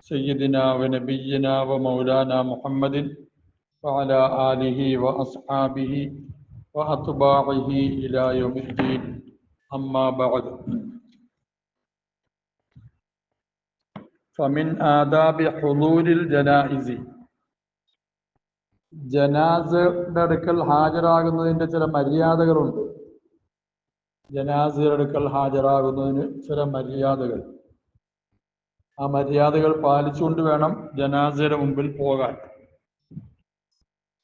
سيدنا ونبينا ومولانا محمد وعلى آله وأصحابه وأتباعه إلى يوم الدين أما بعد فمن آداب حضور الجنائز ജനാസയുടെ അടുക്കൽ ഹാജരാകുന്നതിൻ്റെ ചില മര്യാദകളുണ്ട് ജനാസയുടെ അടുക്കൽ ഹാജരാകുന്നതിന് ചില മര്യാദകൾ ആ മര്യാദകൾ പാലിച്ചുകൊണ്ട് വേണം ജനാസയുടെ മുമ്പിൽ പോകാൻ.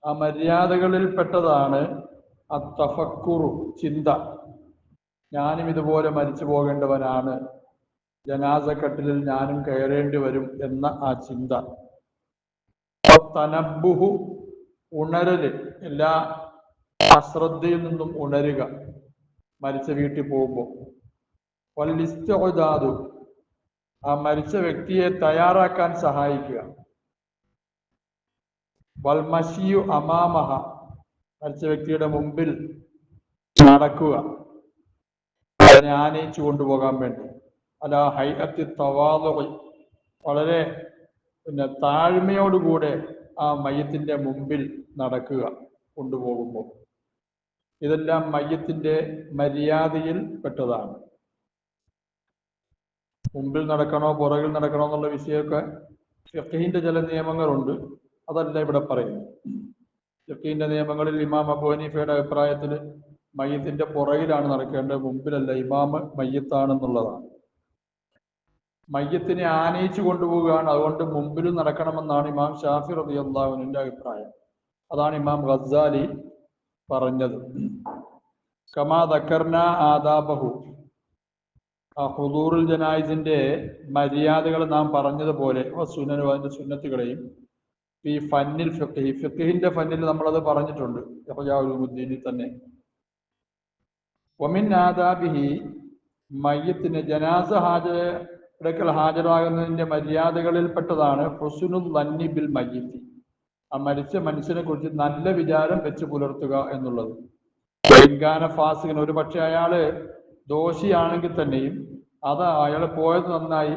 ആ മര്യാദകളിൽ പെട്ടതാണ് അത്തഫക്കുറു ചിന്ത. ഞാനും ഇതുപോലെ മരിച്ചു പോകേണ്ടവനാണ്. ജനാസക്കട്ടിലിൽ ഞാനും കയറേണ്ടി വരും എന്ന ആ ചിന്ത. തനബുഹു ഉണരൽ എല്ലാ അശ്രദ്ധയിൽ നിന്നും ഉണരുക മരിച്ച വീട്ടിൽ പോകുമ്പോൾ. വല്ലിസ്തോദാതു ആ മരിച്ച വ്യക്തിയെ തയ്യാറാക്കാൻ സഹായിക്കുക. വൽമസിയു അമാമഹ മരിച്ച വ്യക്തിയുടെ മുമ്പിൽ നടക്കുക. അതിനെ ആനയിച്ചു കൊണ്ടുപോകാൻ വേണ്ടി. അല്ല ഹൈഅത്തി തവാദ വളരെ പിന്നെ താഴ്മയോടുകൂടെ ആ മയ്യത്തിന്റെ മുമ്പിൽ നടക്കുക കൊണ്ടുപോകുമ്പോൾ. ഇതെല്ലാം മയ്യത്തിന്റെ മര്യാദയിൽ പെട്ടതാണ്. മുമ്പിൽ നടക്കണോ പുറകിൽ നടക്കണോ എന്നുള്ള വിഷയമൊക്കെ ഫിഖഹിന്റെ ചില നിയമങ്ങളുണ്ട്. അതല്ല ഇവിടെ പറയുന്നത്. ഫിഖഹിന്റെ നിയമങ്ങളിൽ ഇമാം അബു ഹനീഫയുടെ അഭിപ്രായത്തിൽ മയ്യത്തിന്റെ പുറകിലാണ് നടക്കേണ്ടത് മുമ്പിലല്ല. ഇമാമ് മയ്യത്താണെന്നുള്ളതാണ്. മയ്യത്തിനെ ആനയിച്ചു കൊണ്ടുപോവുകയാണ്. അതുകൊണ്ട് മുമ്പിലും നടക്കണമെന്നാണ് ഇമാം ഷാഫി റബി അള്ളാഹുവിന്റെ അഭിപ്രായം. അതാണ് ഇമാം ഗസാലി പറഞ്ഞത്. കമാ ദക്കർന ആദാബഹു. ഹുദൂറുൽ ജനായിസിന്റെ മര്യാദകൾ നാം പറഞ്ഞതുപോലെ സുനനും അതിന്റെ സുന്നത്തുകളെയും ഈ ഫന്നിൽ ഫിഖി ഫിഖിന്റെ ഫന്നിൽ നമ്മളത് പറഞ്ഞിട്ടുണ്ട് യഹ്യാവുദ്ദീനിൽ തന്നെ. ഒമിൻ ആദാബിഹി മയ്യത്തിന് ജനാസ ഹാജ ഇടയ്ക്കൽ ഹാജരാകുന്നതിന്റെ മര്യാദകളിൽപ്പെട്ടതാണ് ഹുസുനുൽ നന്നി ബിൽ മയ്യത്തി. ആ മരിച്ച മനുഷ്യനെ കുറിച്ച് നല്ല വിചാരം വെച്ച് പുലർത്തുക എന്നുള്ളത്. ഫാസികൻ ഒരു പക്ഷെ അയാൾ ദോഷിയാണെങ്കിൽ തന്നെയും അത് അയാൾ പോയത് നന്നായി.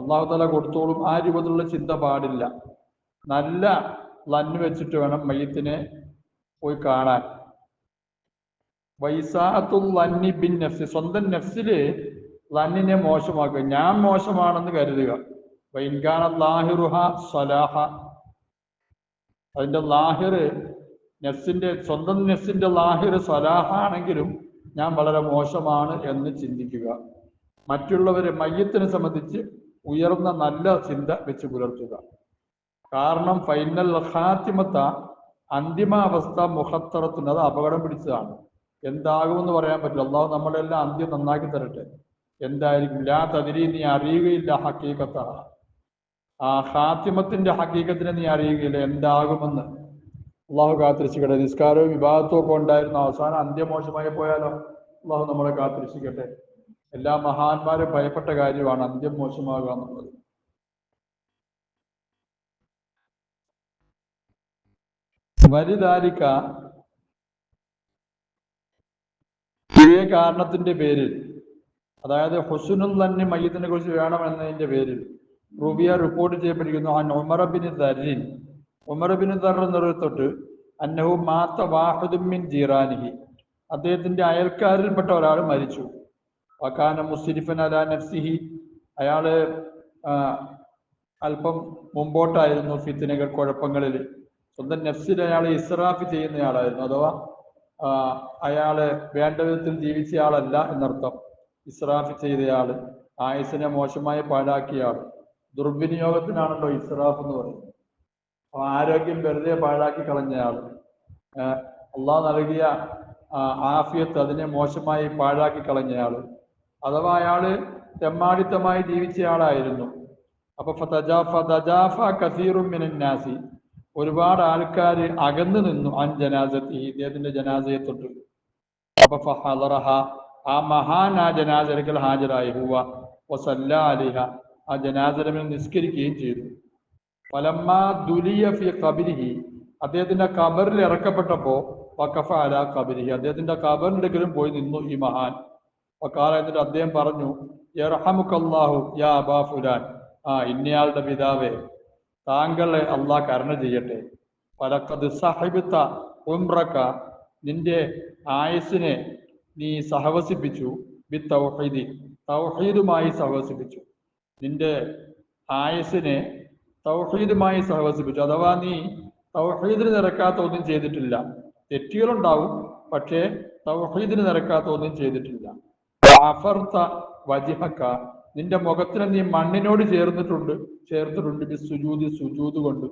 അള്ളാഹു തല കൊടുത്തോളും. ആ രൂപത്തിലുള്ള ചിന്ത പാടില്ല. നല്ല ലന്ന് വെച്ചിട്ട് വേണം മയ്യത്തിനെ പോയി കാണാൻ. വൈസാത്തുൽ ലന്നി ബിൻ നഫ്സി. സ്വന്തം നഫ്സിൽ ലന്നിനെ മോശമാക്കുക. ഞാൻ മോശമാണെന്ന് കരുതുക. വൈൻകാന ലാഹിറുഹ സലാഹ അതിന്റെ ലാഹിറ് നെഫ്സിന്റെ സ്വന്തം നെഫ്സിന്റെ ലാഹിർ സലാഹ ആണെങ്കിലും ഞാൻ വളരെ മോശമാണ് എന്ന് ചിന്തിക്കുക. മറ്റുള്ളവരെ മയ്യത്തിനെ സംബന്ധിച്ച് ഉയർന്ന നല്ല ചിന്ത വെച്ച് പുലർത്തുക. കാരണം ഫൈനൽ ഹാത്തിമത്ത അന്തിമാവസ്ഥ മുഖത്തറത്തിന് അത് അപകടം പിടിച്ചതാണ്. എന്താകുമെന്ന് പറയാൻ പറ്റില്ല. അള്ളാഹു നമ്മളെല്ലാം അന്ത്യം നന്നാക്കി തരട്ടെ. എന്തായിരിക്കും? ലാ തതിരി നീ അറിയുകയില്ല ഹക്കീകത്ത ആ ഹാത്തിമത്തിന്റെ ഹക്കീകത്തിനെ നീ അറിയുകയില്ല. എന്താകുമെന്ന്? അള്ളാഹു കാത്തിരിച്ചിക്കട്ടെ. നിസ്കാരവും വിവാഹത്തും ഒക്കെ ഉണ്ടായിരുന്നു. അവസാനം അന്ത്യമോശമായി പോയാലോ? അള്ളാഹു നമ്മളെ കാത്തിരിച്ചിക്കട്ടെ. എല്ലാ മഹാന്മാരും ഭയപ്പെട്ട കാര്യമാണ് അന്ത്യം മോശമാകുക എന്നുള്ളത്. വരിദാരിക്ക ഇതേ കാരണത്തിന്റെ പേരിൽ അതായത് ഹുസുനുൽ തന്നെ മയ്യത്തിനെ കുറിച്ച് വേണം എന്നതിന്റെ പേരിൽ റുബിയ റിപ്പോർട്ട് ചെയ്യപ്പെട്ടിരിക്കുന്നു. ആ നൊമറബിന് ദരിൻ ഉമറബിന് ദർ അന്നഹു മാത്ത വാഹുദുമിൻ ജീറാനിഹി. അദ്ദേഹത്തിന്റെ അയൽക്കാരിൽപ്പെട്ട ഒരാൾ മരിച്ചു. വക്കാന മുസ്ലിഫൻ അലാ നഫ്സിഹി. അയാൾ അല്പം മുമ്പോട്ടായിരുന്നു ഫിത്തിനകൾ കുഴപ്പങ്ങളിൽ സ്വന്തം നഫ്സിൽ അയാൾ ഇസ്രാഫ് ചെയ്യുന്നയാളായിരുന്നു അഥവാ അയാൾ വേണ്ട വിധത്തിൽ ജീവിച്ചയാളല്ല എന്നർത്ഥം. ഇസ്രാഫ് ചെയ്തയാൾ ആയുസിനെ മോശമായി പാഴാക്കിയ ആൾ ദുർവിനിയോഗത്തിനാണല്ലോ ഇസ്രാഫ് എന്ന് പറയുന്നത്. ആരോഗ്യം വെറുതെ പാഴാക്കി കളഞ്ഞയാൾ. അള്ളാഹ് നൽകിയ ആഫിയത്ത് അതിനെ മോശമായി പാഴാക്കി കളഞ്ഞയാൾ. അഥവാ അയാൾ തെമ്മാടിത്തമായി ജീവിച്ചയാളായിരുന്നു. അപ്പൊ നാസി. ഒരുപാട് ആൾക്കാർ അകന്നു നിന്നു അൻ ജനാസത്തി ഇദ്ദേഹത്തിന്റെ ജനാസയെ തൊട്ട്. അപ്പൊ ഫഹദറഹ ആ മഹാൻ ആ ജനാസരക്കൽ ഹാജരായി. ഹുവ വസല്ല അലിഹ. ആ ജനാസരമിൽ നിസ്കരിക്കുകയും ചെയ്തു. ഫലമ്മ ദുലിയ ഫി കബിരിഹി അദ്ദേഹത്തിന്റെ കബറിൽ ഇറക്കപ്പെട്ടപ്പോ വക്കഫ അല കബിരിഹി അദ്ദേഹത്തിന്റെ കബറിന്റെ അടുക്കലും പോയി നിന്നു ഈ മഹാൻ. വക്കാല എന്നിട്ട് അദ്ദേഹം പറഞ്ഞു യർഹമുക്കല്ലാഹു യാ ഫുലാൻ. ആ ഇന്നയാളുടെ പിതാവേ താങ്കളെ അള്ളാഹ് കരുണ ചെയ്യട്ടെ. പലക്കത് സഹിബിത്ത ഉംറക്ക നിന്റെ ആയുസിനെ നീ സഹവസിപ്പിച്ചു. ബി തൗഹീദി. തൗഹീദുമായി സഹവസിപ്പിച്ചു. നിന്റെ ആയുസിനെ തൗഹീദുമായി സഹവസിപ്പിച്ചു. അഥവാ നീ തൗഹീദിന് നിരക്കാത്ത ഒന്നും ചെയ്തിട്ടില്ല. തെറ്റുകളുണ്ടാവും പക്ഷേ തൗഹീദിന് നിരക്കാത്ത ഒന്നും ചെയ്തിട്ടില്ല. അഫർത്ത വജിഹക്ക. നിന്റെ മുഖത്തിന് നീ മണ്ണിനോട് ചേർന്നിട്ടുണ്ട് ചേർത്തിട്ടുണ്ട്. സുജൂതി സുജൂത് കൊണ്ട്.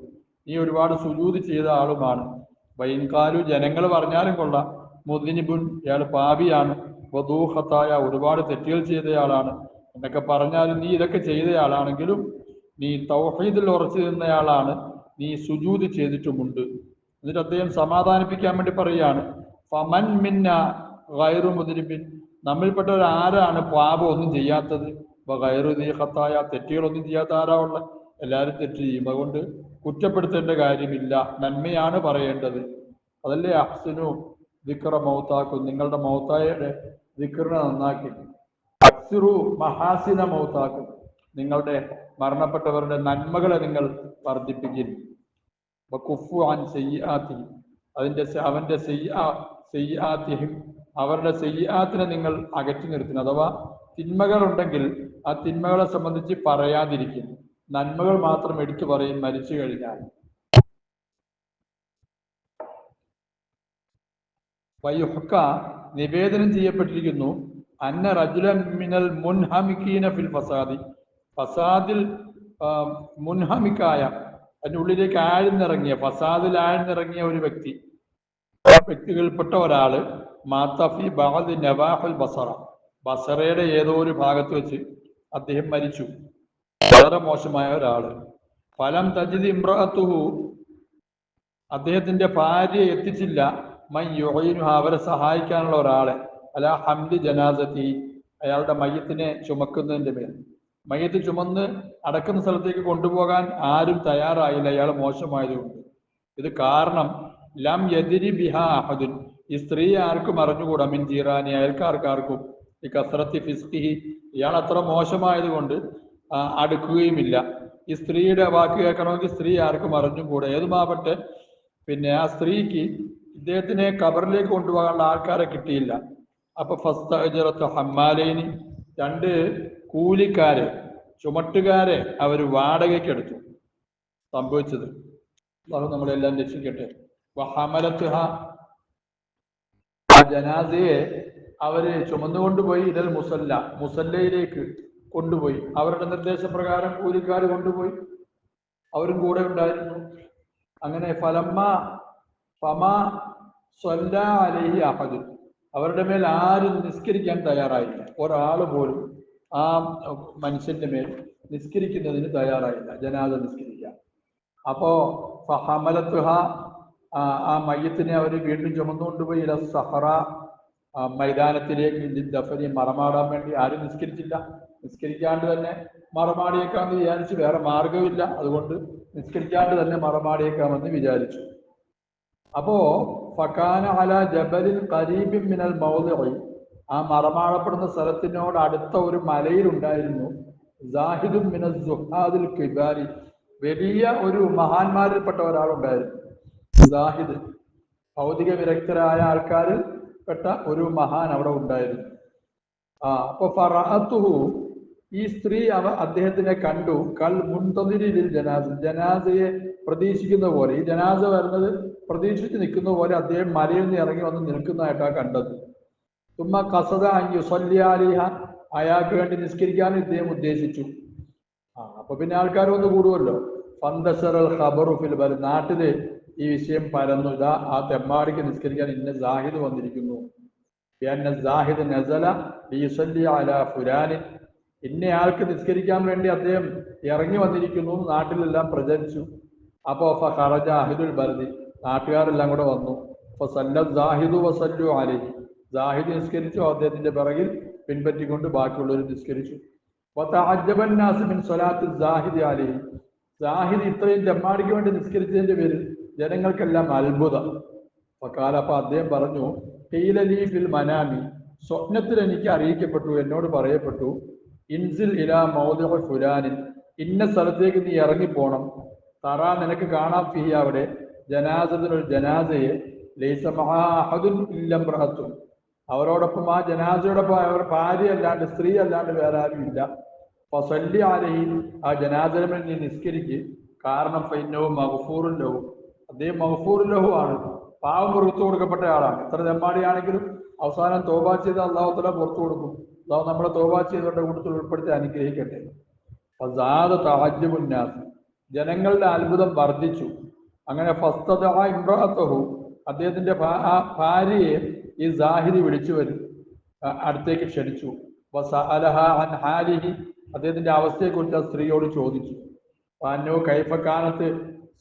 നീ ഒരുപാട് സുജൂത് ചെയ്ത ആളുമാണ്. വൈൻകാലു ജനങ്ങൾ പറഞ്ഞാലും കൊള്ളാം. മുദിനിബുൻ ഇയാൾ പാപിയാണ്. വധൂഹത്തായ ഒരുപാട് തെറ്റുകൾ ചെയ്തയാളാണ്. എന്നൊക്കെ പറഞ്ഞാലും നീ ഇതൊക്കെ ചെയ്തയാളാണെങ്കിലും നീ തൗഹീദിൽ ഉറച്ചു നിന്നയാളാണ്. നീ സുജൂത് ചെയ്തിട്ടുമുണ്ട്. എന്നിട്ട് അദ്ദേഹം സമാധാനിപ്പിക്കാൻ വേണ്ടി പറയുകയാണ് ഫമൻ മിന്ന ഗൈറു മുതിരിബിൻ നമ്മിൽപ്പെട്ട ഒരു ആരാണ് പാപം ഒന്നും ചെയ്യാത്തത്? ഇപ്പൊ ഗൈറു നീഹത്തായ തെറ്റുകളൊന്നും ചെയ്യാത്ത ആരാ ഉള്ള? എല്ലാവരും തെറ്റ് ചെയ്യും അതുകൊണ്ട് കുറ്റപ്പെടുത്തേണ്ട കാര്യമില്ല. നന്മയാണ് പറയേണ്ടത്. അതല്ലേ അഹ്സനു വിക്ര മൗത്താക്കും നിങ്ങളുടെ മൗത്തായ വിക്രിനെ നന്നാക്കി. അക്സിറു മഹാസിന മൗത്താക്കും. നിങ്ങളുടെ മരണപ്പെട്ടവരുടെ നന്മകളെ നിങ്ങൾ വർദ്ധിപ്പിക്കും. കുഫു അതിന്റെ സ- അവന്റെ സെയ്യാത്തിഹിം അവരുടെ സെയ്യാത്തിനെ നിങ്ങൾ അകറ്റി നിർത്തുന്നു. അഥവാ തിന്മകൾ ഉണ്ടെങ്കിൽ ആ തിന്മകളെ സംബന്ധിച്ച് പറയാതിരിക്കും. നന്മകൾ മാത്രം എടുത്തു പറയും മരിച്ചു കഴിഞ്ഞാൽ. വയ്യുഹക്ക നിവേദനം ചെയ്യപ്പെട്ടിരിക്കുന്നു. അന്ന റജുലൻ മിനൽ മുൻഹമിക്കീന ഫിൽ ഫസാദി. ഫസാദിൽ മുൻഹമിക്കായ അതിന്റെ ഉള്ളിലേക്ക് ആഴ്ന്നിറങ്ങിയ ഫസാദിൽ ആഴ്ന്നിറങ്ങിയ ഒരു വ്യക്തി. ആ വ്യക്തികളിൽപ്പെട്ട ഒരാൾ മാത്തഫി ബാദ് നവാഹുൽ ബസറ. ബസറയുടെ ഏതോ ഒരു ഭാഗത്ത് വെച്ച് അദ്ദേഹം മരിച്ചു. വളരെ മോശമായ ഒരാൾ. ഫലം തജിദ് ഇമ്രഹത്തുഹു അദ്ദേഹത്തിന്റെ ഭാര്യ എത്തിച്ചില്ല. മൈ യുഹയിനു അവരെ സഹായിക്കാനുള്ള ഒരാളെ. അല ഹംദ് ജനാസത്തി. അയാളുടെ മയ്യത്തിനെ ചുമക്കുന്നതിന്റെ മേൽ. മയ്യത്ത് ചുമന്ന് അടക്കുന്ന സ്ഥലത്തേക്ക് കൊണ്ടുപോകാൻ ആരും തയ്യാറായില്ല. അയാൾ മോശമായതുകൊണ്ട്. ഇത് കാരണം ലം യതിരി ബിഹ അഹദുൻ. ഈ സ്ത്രീ ആർക്കും അറിഞ്ഞുകൂടാ? മിൻ ജീറാനി അയൽക്കാർക്കാർക്കും. ഈ കസറത്തി ഫിസ്കിഹി ഇയാൾ അത്ര മോശമായതുകൊണ്ട് അടുക്കുകയുമില്ല. ഈ സ്ത്രീയുടെ വാക്ക് കേൾക്കണമെങ്കിൽ സ്ത്രീ ആർക്കും അറിഞ്ഞുകൂടാ? ഏതുമാവട്ടെ പിന്നെ ആ സ്ത്രീക്ക് ഇദ്ദേഹത്തിനെ കബറിലേക്ക് കൊണ്ടുപോകാനുള്ള ആൾക്കാരെ കിട്ടിയില്ല. അപ്പൊ ഫസ്തഅജറത്ത് ഹമ്മാലേനി. രണ്ട് കൂലിക്കാരെ ചുമട്ടുകാരെ അവർ വാടകയ്ക്ക് എടുത്തു സംഭവിച്ചത്. അള്ളാഹു നമ്മളെല്ലാം രക്ഷിക്കട്ടെ. വഹമലത്തുഹ ആ ജനാസയെ അവർ ചുമന്നുകൊണ്ടുപോയി ഇതൽ മുസല്ല മുസല്ലയിലേക്ക് കൊണ്ടുപോയി. അവരുടെ നിർദ്ദേശപ്രകാരം കൂലിക്കാർ കൊണ്ടുപോയി. അവരും കൂടെ ഉണ്ടായിരുന്നു. അങ്ങനെ ഫലമ്മ ഫമ സ്വല്ല അലഹി അഹദ്. അവരുടെ മേൽ ആരും നിസ്കരിക്കാൻ തയ്യാറായില്ല. ഒരാൾ പോലും ആ മനുഷ്യന്റെ മേൽ നിസ്കരിക്കുന്നതിന് തയ്യാറായില്ല. ജനാദ നിസ്കരിക്കാൻ അപ്പോ സഹമലത്തുഹ ആ, മയ്യത്തിനെ അവർ വീണ്ടും ചുമന്നുകൊണ്ടുപോയി. സഹറ മൈതാനത്തിലേക്ക് ദഫനി മറമാടാൻ വേണ്ടി ആരും നിസ്കരിച്ചില്ല. നിസ്കരിക്കാണ്ട് തന്നെ മറമാടിയേക്കാമെന്ന് വിചാരിച്ച് വേറെ മാർഗമില്ല അതുകൊണ്ട് നിസ്കരിക്കാണ്ട് തന്നെ മറമാടിയേക്കാമെന്ന് വിചാരിച്ചു. അപ്പോ ഫക്കാന അല ജബലിൽ കരീബിൻ മിനൽ മൗലിഇ ആ മറമാളപ്പെടുന്ന സ്ഥലത്തിനോട് അടുത്ത ഒരു മലയിലുണ്ടായിരുന്നു. ജാഹിദും മിനൽ സുഹാദിൽ കിബാരി. വലിയ ഒരു മഹാന്മാരിൽപ്പെട്ട ഒരാളുണ്ടായിരുന്നു. സാഹിദ് ഭൗതിക വിരക്തരായ ആൾക്കാരിൽ പെട്ട ഒരു മഹാൻ അവിടെ ഉണ്ടായിരുന്നു. ആ അപ്പൊ ഫറാത്തുഹു ഈ സ്ത്രീ അവ അദ്ദേഹത്തിനെ കണ്ടു. കൽ മുൻതതിരിൽ ജനാസ. ജനാസയെ പ്രതീക്ഷിക്കുന്ന പോലെ ഈ ജനാസ വരുന്നത് പ്രതീക്ഷിച്ച് നിൽക്കുന്ന പോലെ അദ്ദേഹം മലയിൽ നിന്ന് ഇറങ്ങി വന്ന് നിൽക്കുന്നതായിട്ടാണ് കണ്ടത്. തുമ്മ കസത യുസല്യാലിഹ അയാൾക്ക് വേണ്ടി നിസ്കരിക്കാൻ ഇദ്ദേഹം ഉദ്ദേശിച്ചു. ആ അപ്പൊ പിന്നെ ആൾക്കാർ ഒന്ന് കൂടുമല്ലോ ഫന്തസറൽ ഖബറു ഫിൽ ബൽ നാട്ടിൽ ഈ വിഷയം പരന്നു. ഇതാ ആ തെമ്മാടിക്ക് നിസ്കരിക്കാൻ ഇന്ന സാഹിദ് വന്നിരിക്കുന്നു. സാഹിദ് നസല അലാ ഫുലാനിൻ ഇന്നയാൾക്ക് നിസ്കരിക്കാൻ വേണ്ടി അദ്ദേഹം ഇറങ്ങി വന്നിരിക്കുന്നു. നാട്ടിലെല്ലാം പ്രചരിച്ചു. അപ്പോൾ ഖറജ അഹിദുൽ ബർദി. നാട്ടുകാരെല്ലാം കൂടെ വന്നു. അപ്പൊ സല്ല ജാഹിദു വസല്ലു അലൈഹി. ജാഹിദ് നിസ്കരിച്ചു അദ്ദേഹത്തിന്റെ പിറകിൽ പിൻപറ്റിക്കൊണ്ട് ബാക്കിയുള്ളവർ നിസ്കരിച്ചു. വതഅജ്ജബൻ നാസ് മിൻ സ്വലാത്തി ജാഹിദ് അലി. ഇത്രയും ജമ്മാടിക്ക് വേണ്ടി നിസ്കരിച്ചതിന്റെ പേരിൽ ജനങ്ങൾക്കെല്ലാം അത്ഭുതം. ഫക്കാല അപ്പൊ അദ്ദേഹം പറഞ്ഞു "ഖീലലീ ഫിൽ മനാമി. സ്വപ്നത്തിൽ എനിക്ക് അറിയിക്കപ്പെട്ടു എന്നോട് പറയപ്പെട്ടു. ഇൻസിൽ ഇലാ മൗദുരാനിൽ ഇന്ന സ്ഥലത്തേക്ക് നീ ഇറങ്ങിപ്പോണം. തറ നിനക്ക് കാണാൻ ഫിഹി അവിടെ. ജനാസത്തിനൊരു ജനാസയെ. ലൈസ മഹാ അഹദുൻ ഇല്ലംറഹത്തുൻ അവരോടൊപ്പം ആ ജനാസയോടൊപ്പം അവർ ഭാര്യ അല്ലാണ്ട് സ്ത്രീ അല്ലാണ്ട് വേറെ ആരും ഇല്ല ഫസല്ലി ആലയിൽ ആ ജനാസരമിൽ നിസ്കരിക്ക്. കാരണം ഫൈനവും മഹഫൂറും ലഹും അദ്ദേഹം മഹഫൂറും ലഹു ആണ് പാവം പുറത്തു കൊടുക്കപ്പെട്ട ആളാണ്. എത്ര തെമ്മാടിയാണെങ്കിലും അവസാനം തോബ ചെയ്ത് അള്ളാഹുത്തല പുറത്തു കൊടുക്കും. അള്ളാഹു നമ്മളെ തോബ ചെയ്തവരുടെ കൂട്ടത്തിൽ ഉൾപ്പെടുത്തി അനുഗ്രഹിക്കട്ടെ. ഫസാദ് ജനങ്ങളുടെ അത്ഭുതം വർദ്ധിച്ചു. അങ്ങനെ ഫസ്തദ ഇമ്രാത്തഹു അദ്ദേഹത്തിന്റെ ഭാര്യയെ ഈ സാഹിദി വിളിച്ചു വരും അടുത്തേക്ക് ക്ഷണിച്ചു. ഹാലിഹി അദ്ദേഹത്തിന്റെ അവസ്ഥയെക്കുറിച്ച് ആ സ്ത്രീയോട് ചോദിച്ചു. പാനോ കൈഫക്കാനത്ത്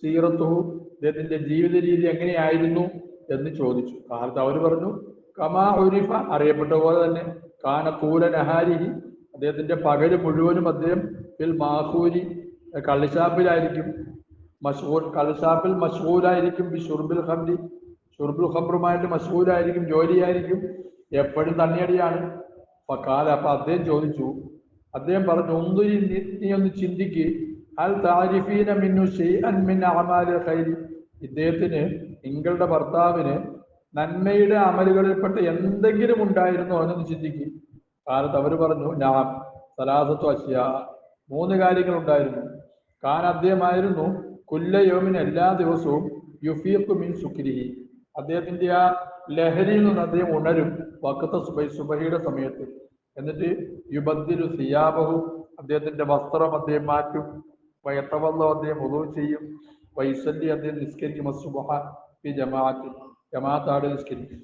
സീറത്തുഹു അദ്ദേഹത്തിന്റെ ജീവിത രീതി എങ്ങനെയായിരുന്നു? എന്ന് ചോദിച്ചു. കാലത്ത് അവർ പറഞ്ഞു കമാ ഉരിഫ അറിയപ്പെട്ട പോലെ തന്നെ കാന കൂല നഹാരിഹി അദ്ദേഹത്തിന്റെ പകൽ മുഴുവനും അദ്ദേഹം ഫിൽ മാഹൂരി കള്ളിഷാപ്പിലായിരിക്കും മഷൂർ കള്ളിഷാപ്പിൽ മഷൂരായിരിക്കും ബി ഷുർബിൽ ഹംദി ഷുർബുൽ ഹബ്രുമായിട്ട് മഷൂരായിരിക്കും ജോലിയായിരിക്കും എപ്പോഴും തണ്ണിയടിയാണ്. അപ്പൊ കാല അപ്പൊ അദ്ദേഹം ചോദിച്ചു അദ്ദേഹം പറഞ്ഞു ഒന്നൊരു നീ ഒന്ന് ചിന്തിക്ക്. അൽ താരിഫീന മിന്നു ഷെയ്അൻ മിൻ അമാലി ഖൈരി. ഇദ്ദേഹത്തിന് നിങ്ങളുടെ ഭർത്താവിന് നന്മയുടെ അമലുകളിൽപ്പെട്ട എന്തെങ്കിലും ഉണ്ടായിരുന്നോ എന്നൊന്ന് ചിന്തിക്ക്. കാലത്ത് അവർ പറഞ്ഞു നാം സലാസത്വ അശ്യ മൂന്ന് കാര്യങ്ങൾ ഉണ്ടായിരുന്നു. കാൻ അദ്ദേഹമായിരുന്നു കുല്ലയോമിന് എല്ലാ ദിവസവും യുഫീഖ് മിൻ സുക്രിഹി അദ്ദേഹത്തിന്റെ ആ ലഹരിയിൽ നിന്ന് അദ്ദേഹം ഉണരും. വക്കത്ത് സുബൈ സുബഹിയുടെ സമയത്ത്. എന്നിട്ട് യുബദ്ദിലു സിയാബഹു അദ്ദേഹത്തിന്റെ വസ്ത്രം അദ്ദേഹം മാറ്റും. വയത്തവല്ലോ അദ്ദേഹം ഉദവ് ചെയ്യും. വൈസല്ലി അദ്ദേഹം നിസ്കരിക്കും. അസുബഹ ഈ ജമാഅത്ത് ജമാഅത്താട് നിസ്കരിക്കും.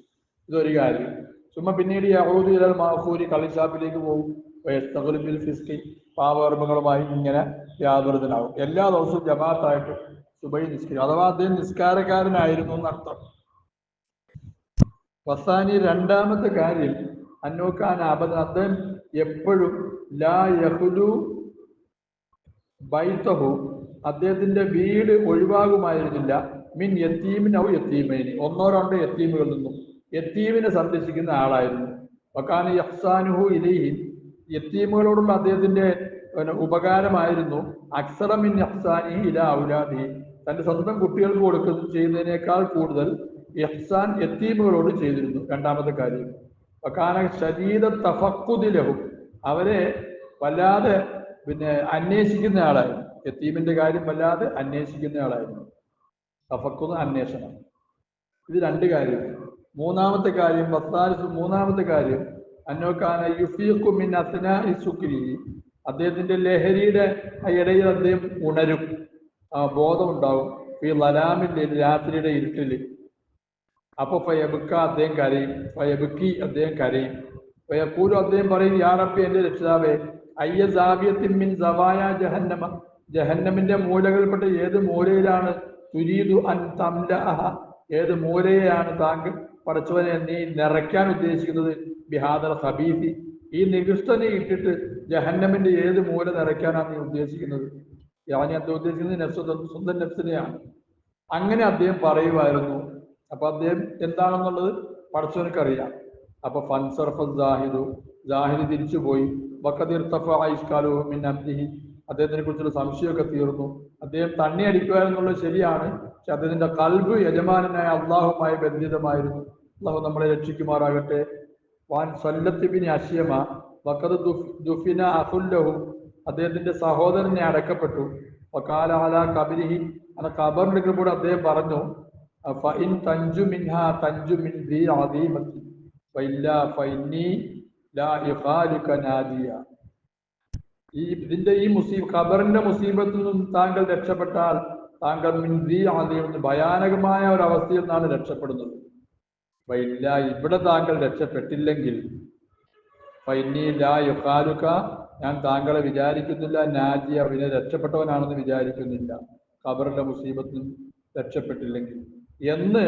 ഇതൊരു കാര്യം. ചുമ്മാ പിന്നീട് യഹൂദി ഇലൽ മാഹൂരി കളിശാപ്പിലേക്ക് പോകും. വയസ്തകുലിബിൽ ഫിസ്കി പാപകർമ്മങ്ങളുമായി ഇങ്ങനെ വ്യാപൃതനാവും എല്ലാ ദിവസവും ജമാഅത്തായിട്ട് സുബൈ നിസ്കരിക്കും. അഥവാ അദ്ദേഹം നിസ്കാരക്കാരനായിരുന്നു എന്നർത്ഥം. വസാനി രണ്ടാമത്തെ കാര്യം അന്നോക്കാൻ അബദ അദ്ദേഹം എപ്പോഴും ലാ യഹുലു ബൈത്തഹു. അദ്ദേഹത്തിന്റെ വീട് ഒഴിവാകുമായിരുന്നില്ല. മിൻ യത്തീമിൻ ഔ യത്തീമേനി. ഒന്നോ രണ്ടോ യത്തീമുകളിൽ നിന്നും യത്തീമിനെ സന്ദർശിക്കുന്ന ആളായിരുന്നു. വക്കാൻ യഹ്സാനുഹു ഇലൈഹി. യത്തീമുകളോടുള്ള അദ്ദേഹത്തിന്റെ ഉപകാരമായിരുന്നു. അക്സറമിൻ അഫ്സാനി ഇല ഔലാദി തന്റെ സ്വന്തം കുട്ടികൾക്ക് കൊടുക്കുന്ന ചെയ്യുന്നതിനേക്കാൾ കൂടുതൽ യഹ്സാൻ എത്തീമുകളോട് ചെയ്തിരുന്നു. രണ്ടാമത്തെ കാര്യം. കാന ശരീര തഫക്കുദിലഹും അവരെ വല്ലാതെ പിന്നെ അന്വേഷിക്കുന്ന ആളായിരുന്നു. എത്തീമിന്റെ കാര്യം വല്ലാതെ അന്വേഷിക്കുന്ന ആളായിരുന്നു. തഫക്കുന്ന അന്വേഷണം. ഇത് രണ്ട് കാര്യം. മൂന്നാമത്തെ കാര്യം വസ്താരിസ് മൂന്നാമത്തെ കാര്യം. അന്നോക്കാന യുഫീഖു മിൻ അസ്നാഇ സുക്രി. അദ്ദേഹത്തിന്റെ ലഹരിയുടെ ഇടയിൽ അദ്ദേഹം ഉണരും. ബോധമുണ്ടാവും ഈ ലലാമിന്റെ രാത്രിയുടെ ഇരുട്ടിൽ അപ്പൊ ഫയബുക്ക അദ്ദേഹം കരയും. ഫയബുക്കി അദ്ദേഹം കരയും. ഫയക്കൂലും അദ്ദേഹം പറയും യാ എന്റെ രക്ഷിതാവേ അയ്യ മിൻ സവായ ജഹന്നമ. ജഹന്നമിന്റെ മൂലകൾപ്പെട്ട ഏത് മൂലയിലാണ്? തുരീതു അൻ തംല ഏത് മൂലയെയാണ് താങ്കൾ പടച്ചവനെ നീ നിറയ്ക്കാൻ ഉദ്ദേശിക്കുന്നത്? ബിഹാദർ ഹബീസി ഈ നികൃഷ്ടനെ ഇട്ടിട്ട് ജഹന്നമിന്റെ ഏത് മൂല നിറയ്ക്കാനാണ് നീ ഉദ്ദേശിക്കുന്നത്? ഞാൻ എന്താ ഉദ്ദേശിക്കുന്നത് നഫ്സ് സ്വന്തം നഫ്സിനെയാണ്. അങ്ങനെ അദ്ദേഹം പറയുമായിരുന്നു അപ്പൊ അദ്ദേഹം എന്താണെന്നുള്ളത് പടച്ചവനക്ക് അറിയാം അപ്പൊ ഫൻസർഫ് ജാഹിദു ജാഹിദ് തിരിച്ചുപോയി. ബക്കതീർത്തഫ ഐഷ്കാലു മിൻ അബ്ദിഹി. അദ്ദേഹത്തിനെ കുറിച്ചുള്ള സംശയമൊക്കെ തീർന്നു. അദ്ദേഹം തണ്ണി അടിക്കുക എന്നുള്ളത് ശരിയാണ്. പക്ഷെ അദ്ദേഹത്തിന്റെ കൽബ് യജമാനനായ അള്ളാഹുമായി ബന്ധിതമായിരുന്നു. അള്ളാഹു നമ്മളെ രക്ഷിക്കുമാറാകട്ടെ. വാൻ സല്ലത്തിബിന് അശ്യമ വക്കത് ദുഫിന അഹുല്ലഹു. അദ്ദേഹത്തിന്റെ സഹോദരനെ അടക്കപ്പെട്ടു. വക്കാല അല കബിരിഹി എന്ന കബറിന്റെ കൂടെ അദ്ദേഹം പറഞ്ഞു ഫഇൻ തൻജു മിൻഹ തൻജു മിൻ ദി അദീമത്തി. ഫഇല്ല ഫഇന്നി ലാ ഇഖാലുക നാദിയ. ഈ ഇതിന്റെ ഈ മുസീബ് ഖബറിന്റെ മുസീബത്തിൽ നിന്നും താങ്കൾ രക്ഷപ്പെട്ടാൽ താങ്കൾ മിൻ ദി എന്ന് ഭയാനകമായ ഒരു അവസ്ഥയിൽ നിന്നാണ് രക്ഷപ്പെടുന്നത്. ഫഇല്ല ഇവിടെ താങ്കൾ രക്ഷപ്പെട്ടില്ലെങ്കിൽ. യുഖാലുക ഞാൻ താങ്കളെ വിചാരിക്കുന്നില്ല നാജി അവനെ രക്ഷപ്പെട്ടവനാണെന്ന് വിചാരിക്കുന്നില്ല. ഖബറിന്റെ മുസീബത്തും രക്ഷപ്പെട്ടില്ലെങ്കിൽ. എന്ന്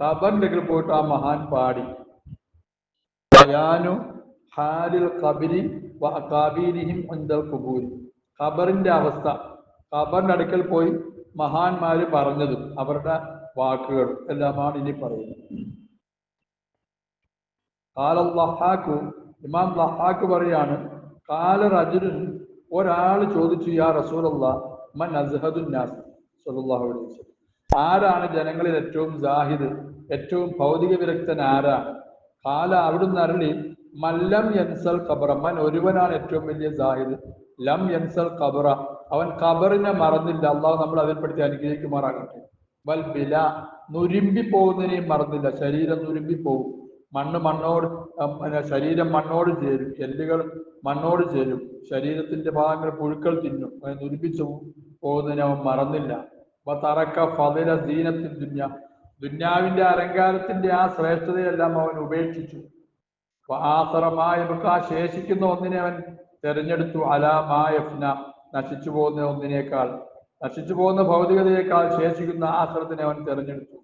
കബറിന്റെ അടുക്കൽ പോയിട്ട് ആ മഹാൻ പാടി. ഹാലിൽ കുബൂരി ഖബറിന്റെ അവസ്ഥ. ഖബറിന്റെ അടുക്കൽ പോയി മഹാന്മാര് പറഞ്ഞതും അവരുടെ വാക്കുകൾ എല്ലാമാണ് ഇനി പറയുന്നത്. കാല ലഹാക്കു ഇമാം ലഹാക്ക് പറയാണ് കാല റജുരൻ ഒരാൾ ചോദിച്ചു യാ റസൂലുള്ള മൻ അസ്ഹദുൻ നാസ് സല്ലല്ലാഹു അലൈഹി വസല്ലം. ആരാണ് ജനങ്ങളിൽ ഏറ്റവും ജാഹിദ്? ഏറ്റവും ഭൗതിക വിരക്തൻ ആരാണ് കാല അവിടുന്ന് അരളി മല്ലം യൻസൽ ഖബറ. മൻ ഒരുവനാണ് ഏറ്റവും വലിയ ജാഹിദ്. ലം യൻസൽ ഖബറ. അവൻ ഖബറിനെ മറന്നില്ല. അള്ളാഹു നമ്മൾ അതിൽപ്പെടുത്തി അനുഗ്രഹിക്കുമാറാകട്ടെ. വൽ ബില. നുരുമ്പി പോകുന്നതിനെയും മറന്നില്ല. ശരീരം നുരുമ്പി പോകും. മണ്ണ് മണ്ണോട് ശരീരം മണ്ണോട് ചേരും. എല്ലുകൾ മണ്ണോട് ചേരും. ശരീരത്തിന്റെ ഭാഗങ്ങൾ പുഴുക്കൾ തിന്നും. അവൻ നുരുമ്പിച്ചു പോകുന്നതിനെ അവൻ മറന്നില്ല. ദുന്യ. ദുന്യാവിന്റെ അലങ്കാരത്തിന്റെ ആ ശ്രേഷ്ഠതയെല്ലാം അവൻ ഉപേക്ഷിച്ചു. ആസറമായ ആ ശേഷിക്കുന്ന ഒന്നിനെ അവൻ തെരഞ്ഞെടുത്തു. അലാമായഫ്ന നശിച്ചു പോകുന്ന ഒന്നിനേക്കാൾ. നശിച്ചു പോകുന്ന ഭൗതികതയേക്കാൾ ശേഷിക്കുന്ന ആശ്രത്തിനെ അവൻ തെരഞ്ഞെടുത്തു.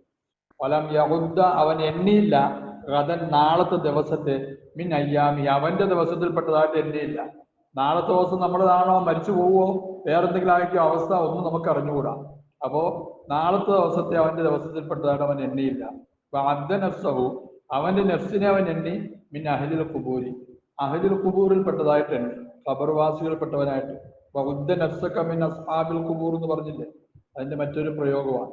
ഫലം യഹുദ്ദ അവൻ എണ്ണിയില്ല. റതൻ നാളത്തെ ദിവസത്തെ മിൻ അയ്യാമി അവന്റെ ദിവസത്തിൽപ്പെട്ടതായിട്ട് എണ്ണിയില്ല. നാളത്തെ ദിവസം നമ്മളതാണോ മരിച്ചു പോവോ വേറെന്തെങ്കിലും ആയിരിക്കും അവസ്ഥ ഒന്നും നമുക്ക് അറിഞ്ഞുകൂടാ. അപ്പോ നാളത്തെ ദിവസത്തെ അവന്റെ ദിവസത്തിൽപ്പെട്ടതായിട്ട് അവൻ എണ്ണിയില്ല. അപ്പൊ അദ്ദ നഫ്സഹു അവന്റെ നെഫ്സിനെ അവൻ എണ്ണി പിന്നെ അഹലിൽ കുബൂരി അഹലിൽ കുബൂറിൽപ്പെട്ടതായിട്ട് എണ്ണി. ഖബർവാസികൾപ്പെട്ടവനായിട്ട് ബഹുദ്ദ നഫ്സക മിൻ അസ്ഹാബിൽ കുബൂർ എന്ന് പറഞ്ഞില്ലേ? അതിന്റെ മറ്റൊരു പ്രയോഗമാണ്.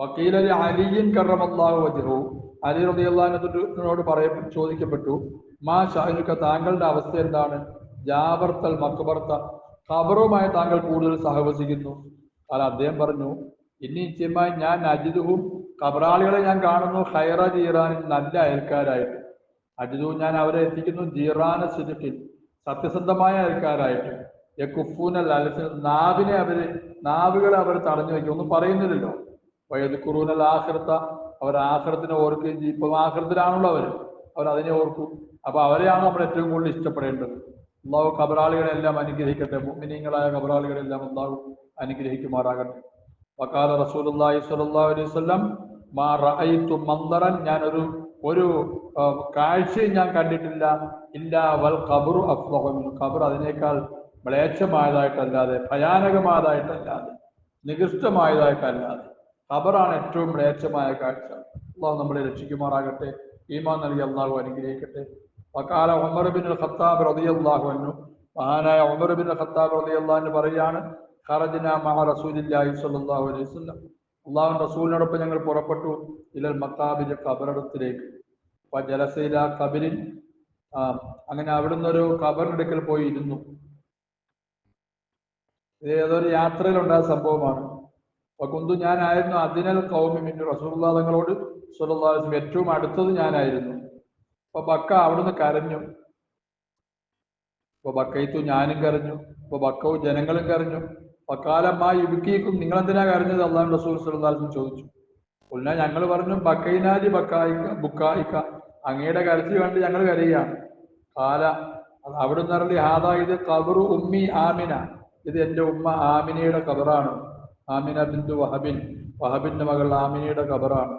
വക്കീലലി അലിയൻ കറമല്ലാഹു വജ്ഹു. അലി റളിയല്ലാഹുവിനോട് പറയ ചോദിക്കപ്പെട്ടു മാ ഷാഹിനുക്ക താങ്കളുടെ അവസ്ഥ എന്താണ്? ജാബർത്തൽ മക്ബർത്ത ഖബറുമായി താങ്കൾ കൂടുതൽ സഹവസിക്കുന്നു. അല്ല അദ്ദേഹം പറഞ്ഞു ഇനി നിശ്ചയമായി ഞാൻ അജിതുവും കബറാളികളെ ഞാൻ കാണുന്നു. ഹൈറ ജീറാനിൽ നല്ല അയൽക്കാരായിട്ട്. അജിതുവും ഞാൻ അവരെ എത്തിക്കുന്നു. ജീറാന സിദിഖിൽ സത്യസന്ധമായ അയൽക്കാരായിട്ട്. യക്കുഫൂനൽ അലസിൽ നാവിനെ അവർ നാവുകളെ അവർ തടഞ്ഞു വയ്ക്കും. ഒന്നും പറയുന്നില്ലല്ലോ. വയതുക്കുറൂനൽ ആഹൃത്ത അവർ ആഹൃത്തിനെ ഓർക്കുകയും ചെയ്യും. ഇപ്പം ആഹൃത്തിലാണല്ലോ അവർ. അതിനെ ഓർക്കും. അപ്പൊ അവരെയാണ് നമ്മൾ ഏറ്റവും കൂടുതൽ ഇഷ്ടപ്പെടേണ്ടത്. അള്ളാഹു കബറാളികളെല്ലാം അനുഗ്രഹിക്കട്ടെ. മുഅ്മിനീങ്ങളായ കബറാളികളെല്ലാം അള്ളാഹു അനുഗ്രഹിക്കുമാറാകട്ടെ. വക്കാല റസൂലുള്ളാഹി സ്വല്ലല്ലാഹു അലൈഹി മാ റഅയ്തു മന്ദറൻ ഞാനൊരു ഒരു കാഴ്ചയും ഞാൻ കണ്ടിട്ടില്ല. ഇല്ല വൽ ഖബറു അഫ്ളഹു മിൻ ഖബർ അതിനേക്കാൾ മ്ലേച്ഛമായതായിട്ടല്ലാതെ ഭയാനകമായതായിട്ടല്ലാതെ നികൃഷ്ടമായതായിട്ടല്ലാതെ ഖബറാണ് ഏറ്റവും മ്ലേച്ഛമായ കാഴ്ച. അള്ളാഹു നമ്മളെ രക്ഷിക്കുമാറാകട്ടെ. ഈമാൻ നൽകി അള്ളാഹു അനുഗ്രഹിക്കട്ടെ. വക്കാല ഉമർ ബിൻ ഖത്താബ് റളിയല്ലാഹു അൻഹു മഹാനായ ഉമർ ബിൻ ഖത്താബ് റളിയല്ലാഹു അൻഹു പറയാണ് മഹ അലൈഹി വസല്ലം. അള്ളാഹു റസൂലിനോടൊപ്പം ഞങ്ങൾ പുറപ്പെട്ടു ഇലൽ മക്കാബിന്റെ ഖബറിടത്തിലേക്ക്. ജലസയില കബിരിൻ കബിരിൽ അങ്ങനെ അവിടുന്ന് ഒരു ഖബറിനടുക്കൽ പോയി ഇരുന്നു ഇത് ഏതൊരു യാത്രയിലുണ്ടായ സംഭവമാണ്. അപ്പൊ കുന്തു ഞാനായിരുന്നു അതിനൽ കൗമി മിന്നു റസൂലുള്ളാ തങ്ങളോട് വസല്ലം ഏറ്റവും അടുത്തത് ഞാനായിരുന്നു. അപ്പൊ ബക്ക അവിടുന്ന് കരഞ്ഞു. അപ്പൊ ബക്കയത്തു ഞാനും കരഞ്ഞു. അപ്പൊ ബക്കവും ജനങ്ങളും കരഞ്ഞു. ബക്കാലമായി ഇടുക്കിക്കും നിങ്ങൾ എന്തിനാ കരഞ്ഞത്? അള്ളാഹു റസൂൽ വസല്ലം ചോദിച്ചു. ഉള്ള ഞങ്ങൾ പറഞ്ഞു ബക്കൈനാലി ബക്കായിക്ക ബുക്കായിക്ക. അങ്ങയുടെ കരച്ചിൽ കണ്ട് ഞങ്ങൾ കരയുകയാണ് കാല അത് അവിടുന്ന് അറിയി ഹാദാ ഇത് കബറു ഉമ്മി ആമിന. ഇത് എന്റെ ഉമ്മ ആമിനയുടെ കബറാണ് ആമിന ബിന്ദു വഹബിൻ. വഹബിന്റെ മകൾ ആമിനയുടെ കബറാണ്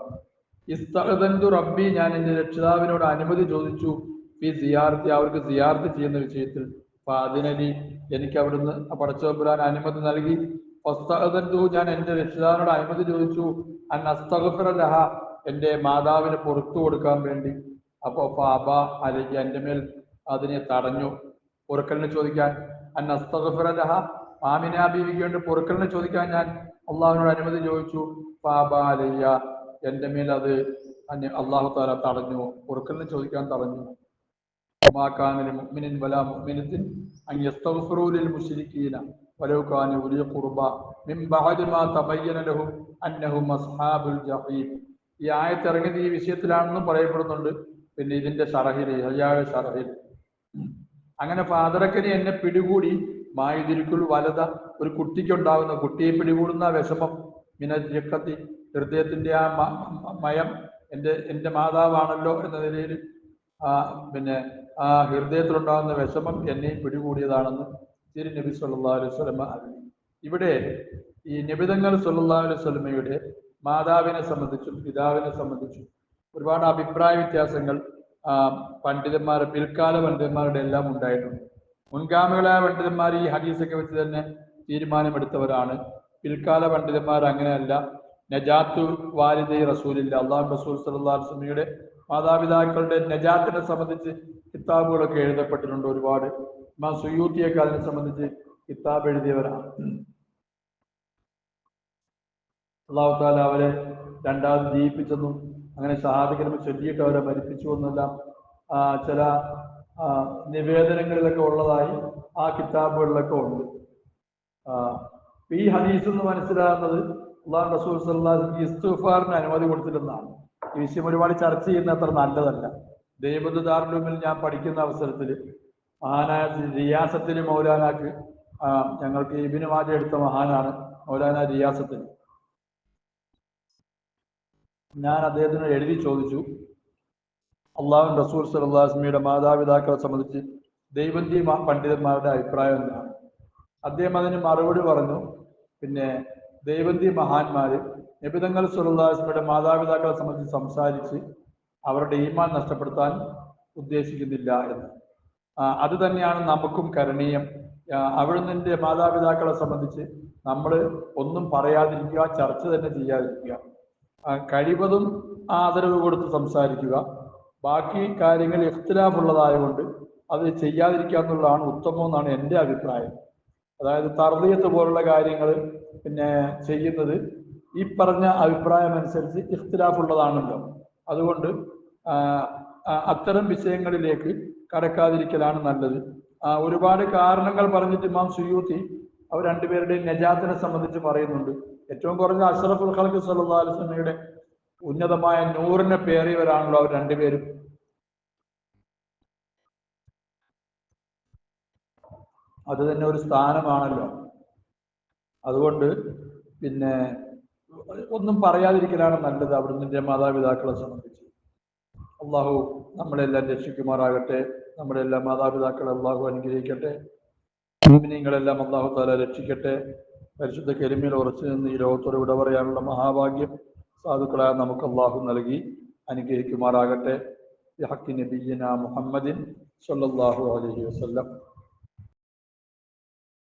ഇസ്തഹദന്തു റബ്ബി ഞാൻ എന്റെ രക്ഷിതാവിനോട് അനുമതി ചോദിച്ചു. ഈ സിയാർത്തി അവർക്ക് സിയാർത്ത് ചെയ്യുന്ന വിഷയത്തിൽ. അതിനലി എനിക്ക് അവിടുന്ന് പടച്ചോമ്പുരാൻ അനുമതി നൽകി. ഞാൻ എന്റെ രക്ഷിതാവിനോട് അനുമതി ചോദിച്ചു. അൻ അസ്തഗ്ഫിറ ലഹ എന്റെ മാതാവിന് പുറത്തു കൊടുക്കാൻ വേണ്ടി. അപ്പൊ ഫാബ അല്ലെങ്കിൽ എന്റെ മേൽ അതിനെ തടഞ്ഞു. പൊറുക്കലിനെ ചോദിക്കാൻ അൻ അസ്തഗ്ഫിറ ലഹ ആമിന ബീവിക്ക് വേണ്ടി പൊറുക്കലിനെ ചോദിക്കാൻ ഞാൻ അള്ളാഹുവിനോട് അനുമതി ചോദിച്ചു. ഫാബ അലയ്യ എന്റെ മേൽ അത് അള്ളാഹു താല തടഞ്ഞു. പൊറുക്കലിനെ ചോദിക്കാൻ തടഞ്ഞു. വലാ അൻ ലിൽ ഖുർബ മിൻ തബയ്യന ലഹും അന്നഹും അസ്ഹാബുൽ ജഹീം ഈ ആയത്ത് വിഷയത്തിലാണെന്നും പറയപ്പെടുന്നുണ്ട്. പിന്നെ ഇതിന്റെ ഷറഹിൽ ഹയ്യായ ഷറഹിൽ അങ്ങനെ ഫാദറക്കനെ എന്നെ പിടികൂടി മായുതിരിക്കുൾ വലത ഒരു കുട്ടിക്കുണ്ടാവുന്ന കുട്ടിയെ പിടികൂടുന്ന വിഷമം മിനജക്കത്തി ഹൃദയത്തിന്റെ ആ മയം എന്റെ എന്റെ മാതാവാണല്ലോ എന്ന നിലയിൽ ആ പിന്നെ ആ ഹൃദയത്തിലുണ്ടാകുന്ന വിഷമം എന്നെയും പിടികൂടിയതാണെന്ന് തിരു നബി സല്ലല്ലാഹു അലൈഹി വസല്ലമ അറിഞ്ഞു ഇവിടെ ഈ നിബിതങ്ങൾ സല്ലാഹു അലൈഹി വസല്ലമയുടെ മാതാവിനെ സംബന്ധിച്ചും പിതാവിനെ സംബന്ധിച്ചും ഒരുപാട് അഭിപ്രായ വ്യത്യാസങ്ങൾ പണ്ഡിതന്മാർ പിൽക്കാല പണ്ഡിതന്മാരുടെ എല്ലാം ഉണ്ടായിട്ടുണ്ട്. മുൻഗാമികളായ പണ്ഡിതന്മാർ ഈ ഹദീസൊക്കെ വെച്ച് തന്നെ തീരുമാനമെടുത്തവരാണ്. പിൽക്കാല പണ്ഡിതന്മാർ അങ്ങനെയല്ല. നജാത്തു വാലിദൈ റസൂലില്ല. അള്ളാഹു റസൂൽ വസല്ലമയുടെ മാതാപിതാക്കളുടെ നജാത്തിനെ സംബന്ധിച്ച് കിതാബുകളൊക്കെ എഴുതപ്പെട്ടിട്ടുണ്ട് ഒരുപാട്. ഇമാം സുയൂത്തിയൊക്കെ അതിനെ സംബന്ധിച്ച് കിതാബ് എഴുതിയവരാണ്. അള്ളാഹു താല അവരെ രണ്ടാമത് ജീവിപ്പിച്ചെന്നും അങ്ങനെ ഷഹാദികരമ ചൊല്ലിയിട്ട് അവരെ മരിപ്പിച്ചു എന്നെല്ലാം ചില നിവേദനങ്ങളിലൊക്കെ ഉള്ളതായി ആ കിതാബുകളിലൊക്കെ ഉണ്ട്. ഈ ഹദീസ് എന്ന് മനസ്സിലാകുന്നത് അള്ളാഹു റസൂൽ സല്ലല്ലാഹു ഇസ്തുഫാറിന് അനുമതി കൊടുത്തില്ലെന്നാണ് ഈ വിഷയം ഒരുപാട് ചർച്ച ചെയ്യുന്ന അത്ര നല്ലതല്ല. ദാറുലുമിൽ ഞാൻ പഠിക്കുന്ന അവസരത്തിൽ മഹാനായ റിയാസത്തിന് മൗലാനാക്ക് ഞങ്ങൾക്ക് ഇബിന് വാജ എടുത്ത മഹാനാണ് മൗലാന റിയാസത്തിന് ഞാൻ അദ്ദേഹത്തിന് എഴുതി ചോദിച്ചു. അള്ളാഹു റസൂൽ സലഹ്ലാസ്മിയുടെ മാതാപിതാക്കളെ സംബന്ധിച്ച് ദൈവന്തി പണ്ഡിതന്മാരുടെ അഭിപ്രായം എന്താണ്? അദ്ദേഹം അതിന് മറുപടി പറഞ്ഞു. പിന്നെ ദൈവന്തി മഹാന്മാര് നബിതങ്ങൾ സുല്ലാസ്മിയുടെ മാതാപിതാക്കളെ സംബന്ധിച്ച് സംസാരിച്ച് അവരുടെ ഈമാൻ നഷ്ടപ്പെടുത്താൻ ഉദ്ദേശിക്കുന്നില്ല എന്ന്. അത് തന്നെയാണ് നമുക്കും കരണീയം. അവിടുന്ന് മാതാപിതാക്കളെ സംബന്ധിച്ച് നമ്മൾ ഒന്നും പറയാതിരിക്കുക ചർച്ച തന്നെ ചെയ്യാതിരിക്കുക. കഴിവതും ആദരവ് കൊടുത്ത് സംസാരിക്കുക. ബാക്കി കാര്യങ്ങൾ ഇഖ്തിലാഫ് ഉള്ളതായതുകൊണ്ട് അത് ചെയ്യാതിരിക്കുക എന്നുള്ളതാണ് ഉത്തമം എന്നാണ് എന്റെ അഭിപ്രായം. അതായത് തർദീയത്ത് പോലുള്ള കാര്യങ്ങൾ പിന്നെ ചെയ്യുന്നത് ഈ പറഞ്ഞ അഭിപ്രായം അനുസരിച്ച് ഇഖ്തിലാഫ് ഉള്ളതാണല്ലോ അതുകൊണ്ട് അത്തരം വിഷയങ്ങളിലേക്ക് കടക്കാതിരിക്കലാണ് നല്ലത്. ഒരുപാട് കാരണങ്ങൾ പറഞ്ഞിട്ട് ഇമാം സുയൂത്തി അവർ രണ്ടുപേരുടെയും നജാത്തിനെ സംബന്ധിച്ച് പറയുന്നുണ്ട്. ഏറ്റവും കുറഞ്ഞ അഷറഫുൽ ഖൽക്ക് സല്ലല്ലാഹു അലൈഹി വസല്ലമയുടെ ഉന്നതമായ നൂറിനെ പേറിയവരാണല്ലോ അവർ രണ്ടുപേരും. അത് തന്നെ ഒരു സ്ഥാനമാണല്ലോ. അതുകൊണ്ട് പിന്നെ ഒന്നും പറയാതിരിക്കലാണ് നല്ലത് അവിടുന്ന് മാതാപിതാക്കളെ സംബന്ധിച്ച്. അള്ളാഹു നമ്മളെല്ലാം രക്ഷിക്കുമാറാകട്ടെ. നമ്മുടെ എല്ലാ മാതാപിതാക്കളെ അള്ളാഹു അനുഗ്രഹിക്കട്ടെ. ഭൂമിനിങ്ങളെല്ലാം അള്ളാഹു താല രക്ഷിക്കട്ടെ. പരിശുദ്ധ കരിമയിൽ ഉറച്ചു നിന്ന് ഈ ലോകത്തോട് വിട പറയാനുള്ള മഹാഭാഗ്യം സാധുക്കളായ നമുക്ക് അള്ളാഹു നൽകി അനുഗ്രഹിക്കുമാറാകട്ടെ. ഹക്കിൻ നബിയ്യിന മുഹമ്മദിൻ സല്ലാഹു അലൈഹി വസല്ലം.